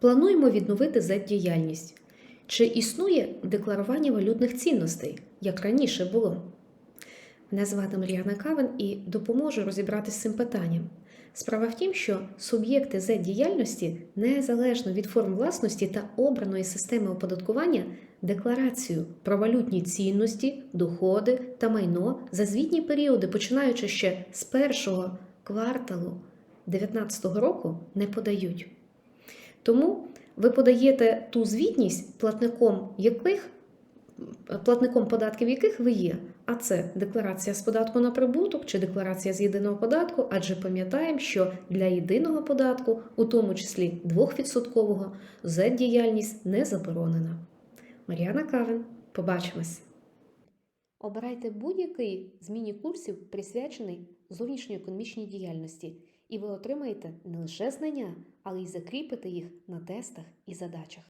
Плануємо відновити Z-діяльність. Чи існує декларування валютних цінностей, як раніше було? Мене звати Мар'яна Кавен і допоможу розібратися з цим питанням. Справа в тім, що суб'єкти Z-діяльності незалежно від форм власності та обраної системи оподаткування декларацію про валютні цінності, доходи та майно за звітні періоди, починаючи ще з першого кварталу 2019 року, не подають. Тому ви подаєте ту звітність, платником яких платником податків яких ви є. А це декларація з податку на прибуток чи декларація з єдиного податку, адже пам'ятаємо, що для єдиного податку, у тому числі 2%, Z-діяльність не заборонена. Мар'яна Кавен, побачимось. Обирайте будь-який з міні-курсів, присвячений зовнішньоекономічній діяльності, і ви отримаєте не лише знання, але й закріпите їх на тестах і задачах.